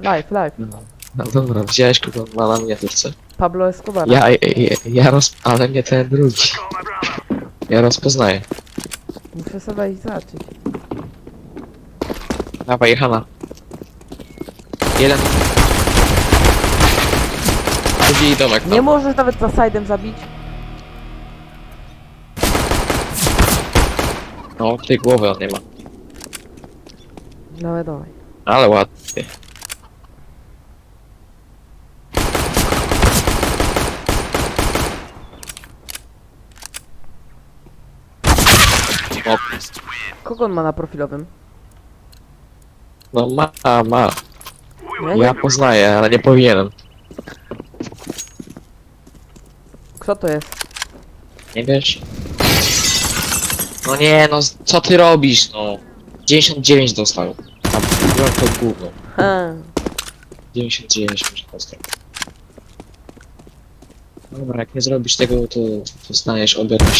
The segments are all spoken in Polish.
Live, live. No, no dobra, wziąłeś kogo ma na mnie chce. Pablo Escobar. Ja, ja, ja roz... ale nie ten drugi. Ja rozpoznaję. Muszę sobie ich zobaczyć. Dawaj, Hanna. Jeden. Drugi domek tam. Nie możesz nawet za side'em zabić? No, tej głowy on nie ma. Dawaj, dawaj. Ale ładnie. Kogo on ma na profilowym? No ma, ma. Nie? Ja poznaję, ale nie powinienem. Kto to jest? Nie wiesz? No nie, no co ty robisz, no? 99 dostał. A byłem to gówno. 99 może dostał. Dobra, jak nie zrobisz tego, to dostaniesz obiad na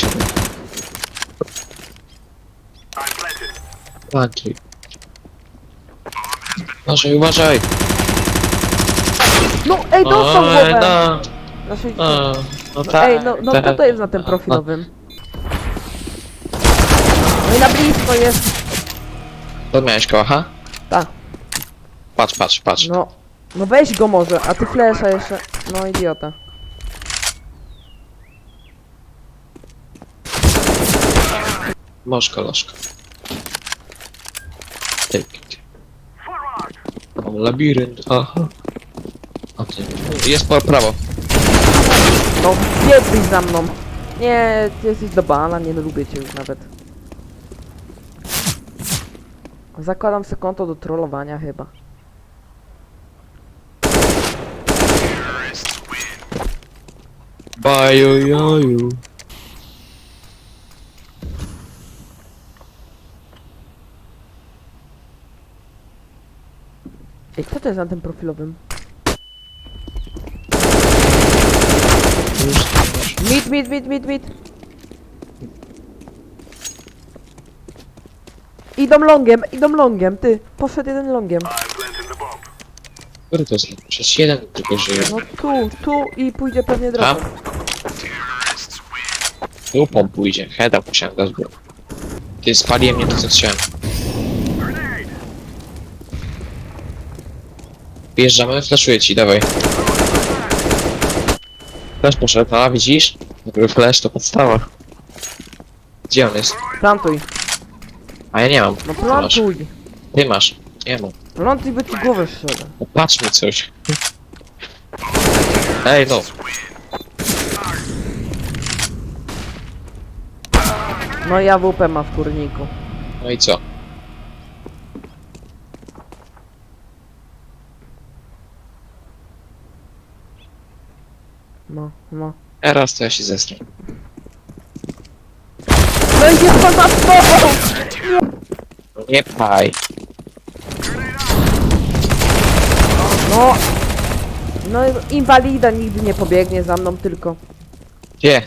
Patrzyj. Naszej, uważaj! No, ej, dostał no, Na no, no. Ej, no, no to to jest na tym profilowym. No i na blisko jest. To miałeś kocha? Tak. Patrz, patrz, patrz. No. No weź go może, a ty flesza jeszcze. No idiota. Moszko, loszko. It. Mam labirynt, aha. A ty. Jest po prawo. No, biegłeś za mną. Nie, ty jesteś do bana, nie lubię cię już nawet. Zakładam sobie konto do trollowania chyba. Baju, joju. Ej, kto to jest na tym profilowym? Już masz. Mid, mid, mid, mid, mid. Idą longiem, idą longiem, ty. Poszedł jeden longiem. Który to jest? Przez jeden tylko żyje. No tu, tu i pójdzie pewnie Tam? drogą. Lupą pójdzie. Heada musiałem go. Ty spaliłem nie to co chciałem. Wjeżdżamy, flaszuję ci, dawaj. Flash poszedł, a widzisz? Dobry flash to podstawa. Gdzie on jest? Plantuj. A ja nie mam. No Ty masz. plantuj. Ty masz. Nie mam. Plantuj, by ci głowę strzelę. No, patrz mi coś. Ej no. No i AWP ma w kurniku. No i co? No, no. Teraz to ja się zesnę. No i jest pan za tobą! Nie paj. No. No inwalida nigdy nie pobiegnie za mną tylko. Gdzie?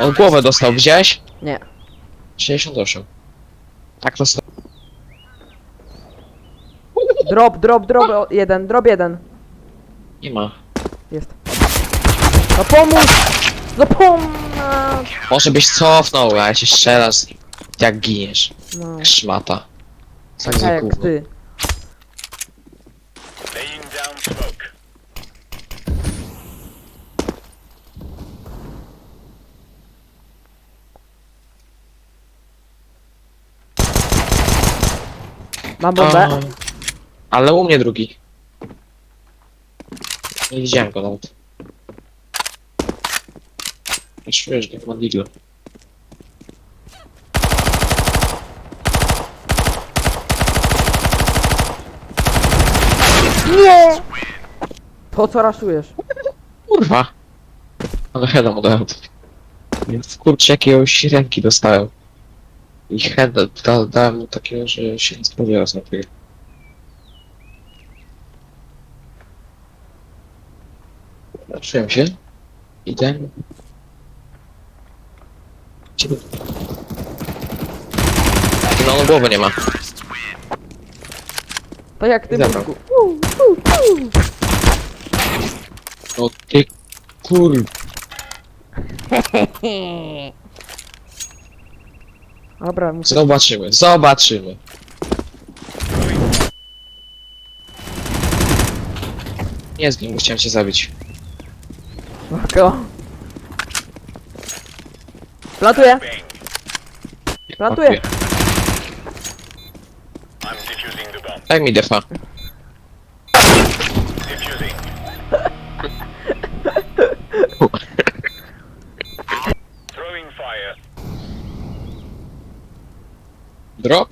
On głowę dostał, widziałeś? Nie. 68. Tak dostał. Drop, drop, drop o, jeden, drop jeden. Nie ma. No pomóż! No pomóż! Może byś cofnął, a ja się strzelasz. Jak giniesz. No, Jak szmata. Co taka za jak gówno. ty. Laying down smoke. Mam bombę? Ale u mnie drugi. Nie widziałem go nawet. Nie czujesz, jak ma digla. Nie! Po co raszujesz? Kurwa! Ale heada mu dałem. Więc kurczę jakiegoś ręki dostałem. I heada da, dałem mu takiego, że się nie spodziewał z tego. Patrzyłem się. Idę. No, no głowy nie ma. To jak ty Zabrał. mózgu. U, u, u. No ty kur... Dobra, muszę... Zobaczymy, zobaczymy. Nie zgin, bo chciałem cię zabić. Spoko. Plantuję! Łapię. I'm defusing the bomb. Daj mi defa. Defusing. Throwing fire. Drop?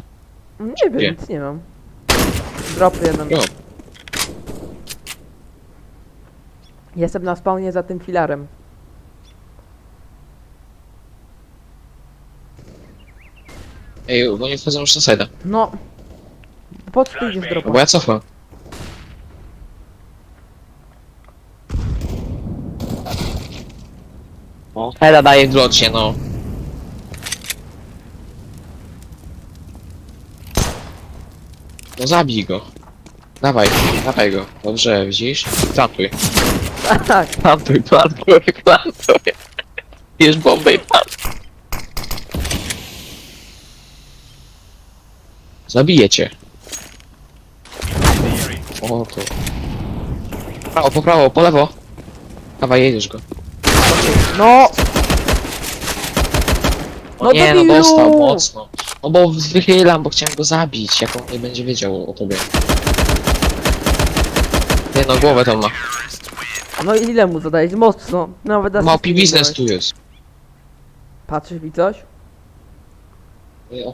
Nie wiem, nic nie mam. Drop jeden. Drop. Jestem na spawnie za tym filarem. Ej, bo nie wchodzą już na side'a. No. Po co ty idziesz No dropa? bo ja cofam. O, Heda daje w locie, no. No zabij go. Dawaj, dawaj go. Dobrze, widzisz? Plantuj. Tak. Plantuj, plantuj, plantuj. Bierz bombę i plantuj. Zabijecie. O, to. Prawo, po prawo, po lewo. Dawaj, jedziesz go. No! O No nie, no debilu! dostał mocno. No bo wychylam, bo chciałem go zabić, jak on nie będzie wiedział o tobie. Nie no, głowę tam ma. No i ile mu zadajesz? Mocno. Nawet asysty Małpi nie biznes dałeś. tu jest. Patrzysz mi coś?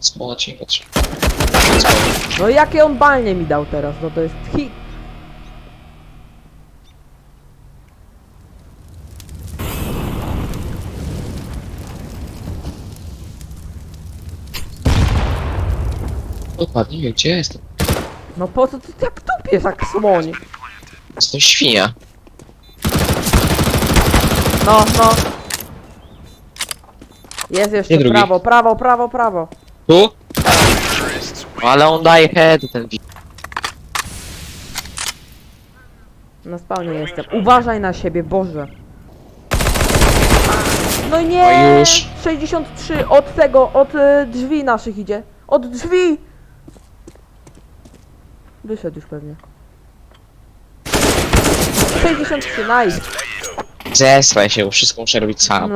Spola cię nie patrzę. No jakie on balnie mi dał teraz? No to jest hit. Dokładnie gdzie jestem. No po co ty jak tupiesz jak słoń? Jestem świnia. No, no. Jest jeszcze Nie drugi. prawo, prawo, prawo, prawo. Tu? No, ale on daje head, ten wi- Na spawnie jestem. Uważaj na siebie, Boże. No nie! No już. 63 od tego, od y, drzwi naszych idzie. Od drzwi! Wyszedł już pewnie. 63, nice. Zesraj się, bo wszystko muszę robić sam.